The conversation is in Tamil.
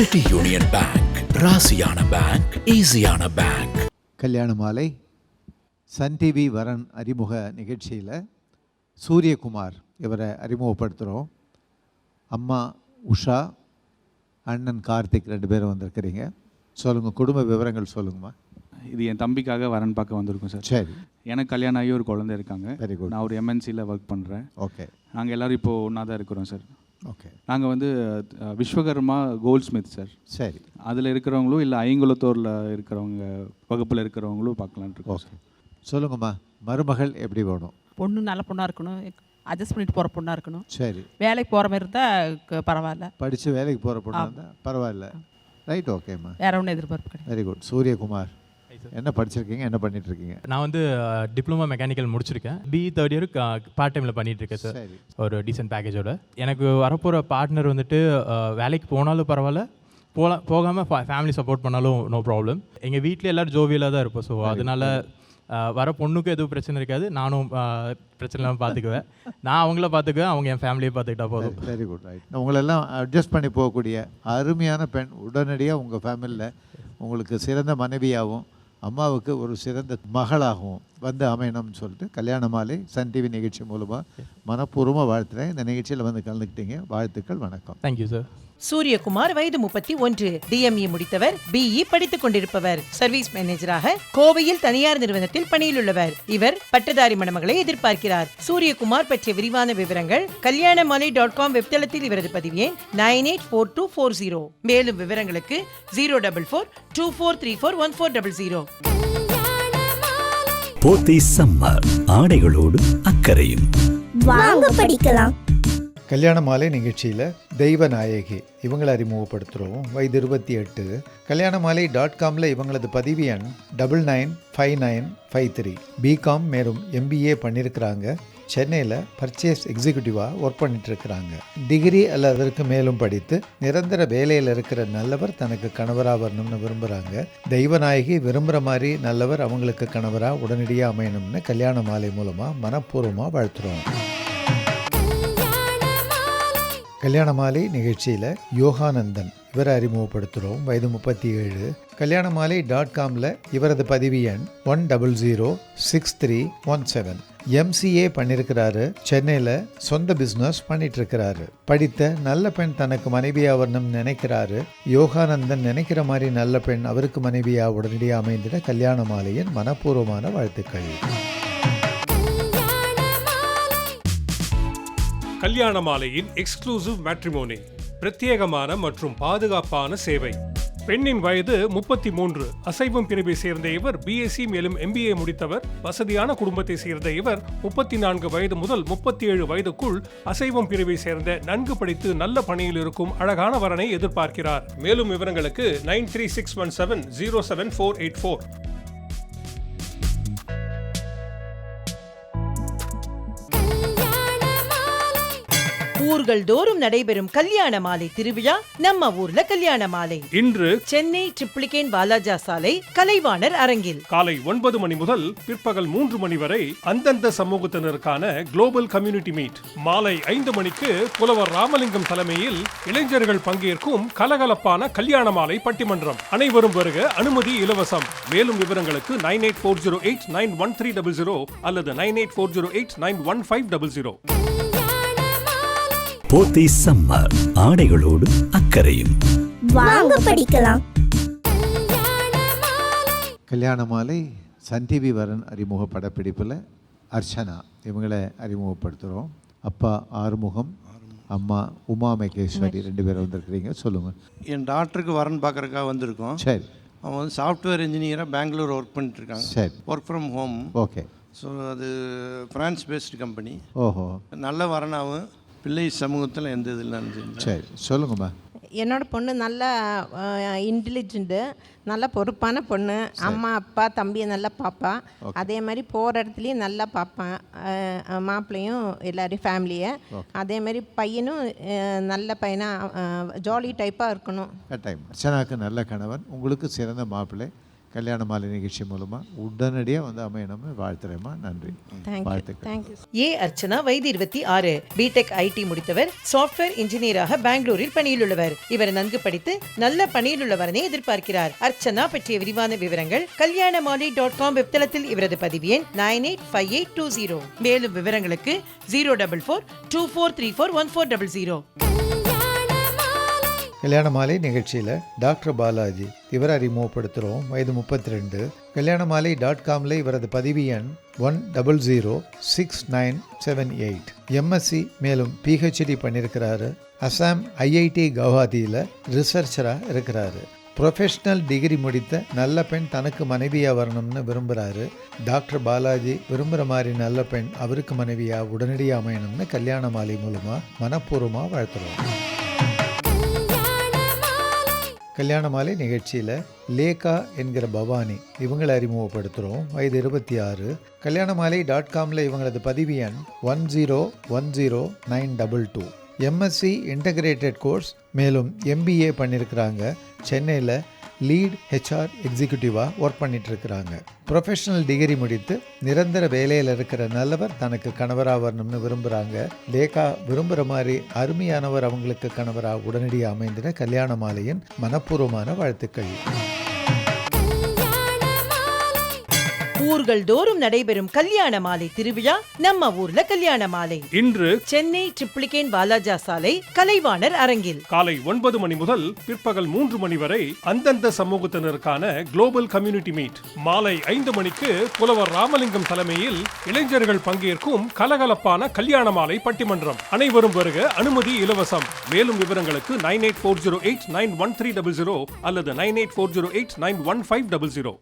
சிட்டி யூனியன் பேங்க் ராசியான பேங்க் ஈஸியான பேங்க் கல்யாண மாலை. சன் டிவி வரன் அறிமுக நிகழ்ச்சியில் சூரியகுமார் இவரை அறிமுகப்படுத்துகிறோம் அம்மா உஷா அண்ணன் கார்த்திக் ரெண்டு பேரும் வந்திருக்கிறீங்க. சொல்லுங்கள் குடும்ப விவரங்கள் சொல்லுங்கம்மா. இது என் தம்பிக்காக வரன் பார்க்க வந்திருக்கோம் சார். சரி. எனக்கு கல்யாணம் ஆகி ஒரு குழந்தை இருக்காங்க. நான் ஒரு எம்என்சியில் ஒர்க் பண்ணுறேன் ஓகே நாங்கள் எல்லோரும் இப்போது ஒன்றா தான் இருக்கிறோம் சார். ஓகே நாங்கள் வந்து விஸ்வகர்மா கோல்ட் ஸ்மித் சார். சரி. அதில் இருக்கிறவங்களும் இல்லை ஐங்குளத்தூரில் இருக்கிறவங்க வகுப்பில் இருக்கிறவங்களும் பார்க்கலான்ட்டு இருக்கோம் ஓகே சார். சொல்லுங்கம்மா மருமகள் எப்படி வேணும்? பொண்ணு நல்ல பொண்ணாக இருக்கணும் அட்ஜஸ்ட் பண்ணிட்டு போகிற பொண்ணாக இருக்கணும். சரி. வேலைக்கு போகிற மாதிரி இருந்தால் பரவாயில்ல. படித்து வேலைக்கு போகிற பொண்ணு இருந்தால் பரவாயில்ல. ரைட் ஓகேம்மா வேற ஒன்றும் எதிர்பார்ப்பு கிடையாது. Very good Suryakumar. என்ன படிச்சிருக்கீங்க? என்ன பண்ணிட்டு இருக்கீங்க நான் வந்து டிப்ளமோ மெக்கானிக்கல் முடிச்சிருக்கேன். பிஇ தேர்ட் இயர் பார்ட் டைமில் பண்ணிட்டு இருக்கேன் சார். ஒரு டீசென்ட் பேக்கேஜோட எனக்கு வரப்போகிற பார்ட்னர் வந்துட்டு வேலைக்கு போனாலும் பரவாயில்ல. போகலாம் போகாமல் ஃபேமிலி சப்போர்ட் பண்ணாலும் நோ ப்ராப்ளம் எங்கள் வீட்டில் எல்லோரும் ஜோவியலாக தான் இருப்போம் ஸோ அதனால வர பொண்ணுக்கும் எதுவும் பிரச்சனை இருக்காது. நானும் பிரச்சனை இல்லாமல் பார்த்துக்குவேன் நான் அவங்கள பார்த்துக்குவேன் அவங்க என் ஃபேமிலியை பார்த்துக்கிட்டா போதும். வெரி குட் ரைட் உங்களெல்லாம் அட்ஜஸ்ட் பண்ணி போகக்கூடிய அருமையான பெண் உடனடியாக உங்கள் ஃபேமிலியில் உங்களுக்கு சிறந்த மனைவியாகவும் அம்மாவுக்கு ஒரு சிறந்த மகளாகவும் வந்து அமையணும்னு சொல்லிட்டு கல்யாண மாலை சன் டிவி நிகழ்ச்சி மூலமாக மனப்பூர்வமாக வாழ்த்துறேன். இந்த நிகழ்ச்சியில் வந்து கலந்துக்கிட்டீங்க. வாழ்த்துக்கள் வணக்கம். தேங்க்யூ சார் சூரியகுமார் வயது முப்பத்தி ஒன்று. டிஎம்இ முடித்தவர் பிஇ படித்துக் கொண்டிருப்பவர். சர்வீஸ் மேனேஜராக கோவையில் தனியார் நிறுவனத்தில் பணியில் உள்ளவர். இவர் பட்டதாரி மணமகளை எதிர்பார்க்கிறார். சூரியகுமார் பற்றிய விரிவான விவரங்கள் கல்யாணமாலை டாட் காம் வெப்தளத்தில் இவரது பதிவு எண் nine eight four two four zero. மேலும் விவரங்களுக்கு zero double four two four three four one four double zero. Pothys summer ஆடைகளோடு அக்கறையும். வாங்க படிக்கலாம். கல்யாண மாலை நிகழ்ச்சியில் தெய்வ நாயகி இவங்களை அறிமுகப்படுத்துகிறோம் வயது இருபத்தி எட்டு. கல்யாண மாலை டாட் காமில் இவங்களது பதிவு எண் double nine five nine five three BCom மேலும் எம்பிஏ பண்ணியிருக்கிறாங்க சென்னையில் பர்ச்சேஸ் எக்ஸிக்யூட்டிவாக ஒர்க் பண்ணிட்டுருக்கிறாங்க. டிகிரி அல்லது அதற்கு மேலும் படித்து நிரந்தர வேலையில் இருக்கிற நல்லவர் தனக்கு கணவராக வரணும்னு விரும்புகிறாங்க தெய்வநாயகி விரும்புகிற மாதிரி நல்லவர் அவங்களுக்கு கணவராக உடனடியாக அமையணும்னு கல்யாண மாலை மூலமாக மனப்பூர்வமாக வாழ்த்துறோம். கல்யாண மாலை நிகழ்ச்சியில் யோகானந்தன் இவரை அறிமுகப்படுத்துகிறோம் வயது முப்பத்தி ஏழு கல்யாண மாலை டாட் காமில் இவரது பதிவு எண் one double zero six three one seven MCA பண்ணியிருக்கிறாரு சென்னையில் சொந்த பிஸ்னஸ் பண்ணிட்டு இருக்கிறாரு படித்த நல்ல பெண் தனக்கு மனைவியாக வரணும்னு நினைக்கிறாரு. யோகானந்தன் நினைக்கிற மாதிரி நல்ல பெண் அவருக்கு மனைவியாக உடனடியாக அமைந்திட கல்யாண மாலையின் மனப்பூர்வமான வாழ்த்துக்கள். கல்யாண மாலையின் எக்ஸ்க்ளூசிவ் மேட்ரிமோனி பிரத்யேகமான மற்றும் பாதுகாப்பான சேவை. பெண்ணின் வயது முப்பத்தி மூன்று அசைவம் பிரிவை சேர்ந்த இவர் பிஎஸ்சி மேலும் எம்பிஏ முடித்தவர். வசதியான குடும்பத்தை சேர்ந்த இவர் முப்பத்தி நான்கு வயது முதல் முப்பத்தி ஏழு வயதுக்குள் அசைவம் பிரிவை சேர்ந்த நன்கு படித்து நல்ல பணியில் இருக்கும் அழகான வரனை எதிர்பார்க்கிறார். மேலும் விவரங்களுக்கு nine three six one seven zero seven four eight four. ஊர்கள் தோறும் நடைபெறும் கல்யாண மாலை திருவிழா நம்ம ஊர்ல கல்யாண மாலை. இன்று சென்னை ட்ரிப்ளிகேன் வாலாஜா சாலை கலைவாணர் அரங்கில். காலை ஒன்பது மணி முதல் பிற்பகல் மூன்று மணி வரை அந்தந்த சமூகத்தினருக்கான குளோபல் கம்யூனிட்டி மீட் மாலை ஐந்து மணிக்கு புலவர் ராமலிங்கம் தலைமையில் இளைஞர்கள் பங்கேற்கும் கலகலப்பான கல்யாண மாலை பட்டிமன்றம். அனைவரும் வருக அனுமதி இலவசம். மேலும் விவரங்களுக்கு nine eight four zero eight nine one three double zero அல்லது nine eight four zero eight nine one five double zero. Pothys summer ஆடைகளோடு அக்கறையும். வாங்க படிக்கலாம். கல்யாண மாலை சன் டிவி வரன் அறிமுக படப்பிடிப்பில் அர்ச்சனா இவங்களை அறிமுகப்படுத்துகிறோம் அப்பா ஆறுமுகம் அம்மா உமா மகேஸ்வரி ரெண்டு பேரும் வந்திருக்கிறீங்க சொல்லுங்கள் என் டாக்டருக்கு வரன் பார்க்குறக்காக வந்திருக்கோம். சரி. அவன் வந்து சாஃப்ட்வேர் இன்ஜினியராக பெங்களூர் ஒர்க் பண்ணிட்டு இருக்காங்க சரி. Work from home okay. So அது ஃப்ரான்ஸ் பேஸ்டு கம்பெனி ஓஹோ. நல்ல வரனாகவும் பிள்ளை சமூகத்தில் எந்த இதில் சரி சொல்லுங்கம்மா. என்னோட பொண்ணு நல்ல இன்டெலிஜென்ட்டு நல்ல பொறுப்பான பொண்ணு. அம்மா அப்பா தம்பியை நல்லா பார்ப்பா அதே மாதிரி போகிற இடத்துலையும் நல்லா பார்ப்பான் மாப்பிள்ளையும் எல்லாரையும் ஃபேமிலியை அதே மாதிரி பையனும் நல்ல பையனாக ஜாலி டைப்பாக இருக்கணும். கட்டாயம் அர்ச்சனாக்கு நல்ல கணவன். உங்களுக்கு சிறந்த மாப்பிள்ளை. கல்யாண மாலை நிகழ்ச்சி மூலமாக உடனடியாக வந்து அமையணும்னு வாழ்த்துறேம்மா. நன்றி. வாழ்த்துக்கள். ஏ அர்ச்சனா வயது இருபத்தி ஆறு. BTech ID முடித்தவர். சாஃப்ட்வேர் இன்ஜினியராக பெங்களூரில் பணியில் உள்ளவர் இவர் நன்கு படித்து நல்ல பணியில் உள்ளவரனை எதிர்பார்க்கிறார். அர்ச்சனா பற்றிய விரிவான விவரங்கள் கல்யாணமாலி டாட் காம் வெப்தளத்தில் இவரது பதிவு எண் nine eight five eight two zero. மேலும் விவரங்களுக்கு zero double four two four three four one four double zero. கல்யாண மாலை நிகழ்ச்சியில் டாக்டர் பாலாஜி இவரை அறிமுகப்படுத்துகிறோம் வயது முப்பத்தி ரெண்டு கல்யாண மாலை டாட் காமில் இவரது பதிவு எண் one double zero six nine seven eight. MSc மேலும் பிஹெச்டி பண்ணியிருக்கிறாரு அசாம் ஐஐடி கவுஹாத்தியில் ரிசர்ச்சராக இருக்கிறாரு. ப்ரொஃபஷனல் டிகிரி முடித்த நல்ல பெண் தனக்கு மனைவியாக வரணும்னு விரும்புகிறாரு டாக்டர் பாலாஜி விரும்புகிற மாதிரி நல்ல பெண் அவருக்கு மனைவியாக உடனடியாக அமையணும்னு கல்யாண மாலை மூலமாக மனப்பூர்வமாக வாழ்த்துறோம். கல்யாண மாலை நிகழ்ச்சியில் லேகா என்கிற பவானி இவங்களை அறிமுகப்படுத்துகிறோம் வயது இருபத்தி ஆறு கல்யாண மாலை டாட் காமில் இவங்களது பதிவு எண் one zero one zero nine double two MSc integrated course மேலும் எம்பிஏ பண்ணியிருக்கிறாங்க சென்னையில் லீட் ஹெச்ஆர் எக்ஸிக்யூட்டிவாக ஒர்க் பண்ணிகிட்ருக்கிறாங்க ப்ரொஃபஷனல் டிகிரி முடித்து நிரந்தர வேலையில் இருக்கிற நல்லவர் தனக்கு கணவராக வரணும்னு விரும்புகிறாங்க லேகா விரும்புகிற மாதிரி அருமையானவர் அவங்களுக்கு கணவராக உடனடியாக அமைந்திட கல்யாண மாலையின் மனப்பூர்வமான வாழ்த்துக்கள். ஊர்கள் தோறும் நடைபெறும் கல்யாண மாலை திருவிழா நம்ம ஊர்ல கல்யாண மாலை. இன்று சென்னை ட்ரிப்ளிகேன் வாலாஜா சாலை கலைவாணர் அரங்கில். காலை ஒன்பது மணி முதல் பிற்பகல் மூன்று மணி வரை அந்தந்த சமூகத்தினருக்கான குளோபல் கம்யூனிட்டி மீட் மாலை ஐந்து மணிக்கு புலவர் ராமலிங்கம் தலைமையில் இளைஞர்கள் பங்கேற்கும் கலகலப்பான கல்யாண மாலை பட்டிமன்றம். அனைவரும் வருக அனுமதி இலவசம். மேலும் விவரங்களுக்கு nine eight four zero eight nine one three double zero அல்லது nine eight four zero eight nine one five double zero.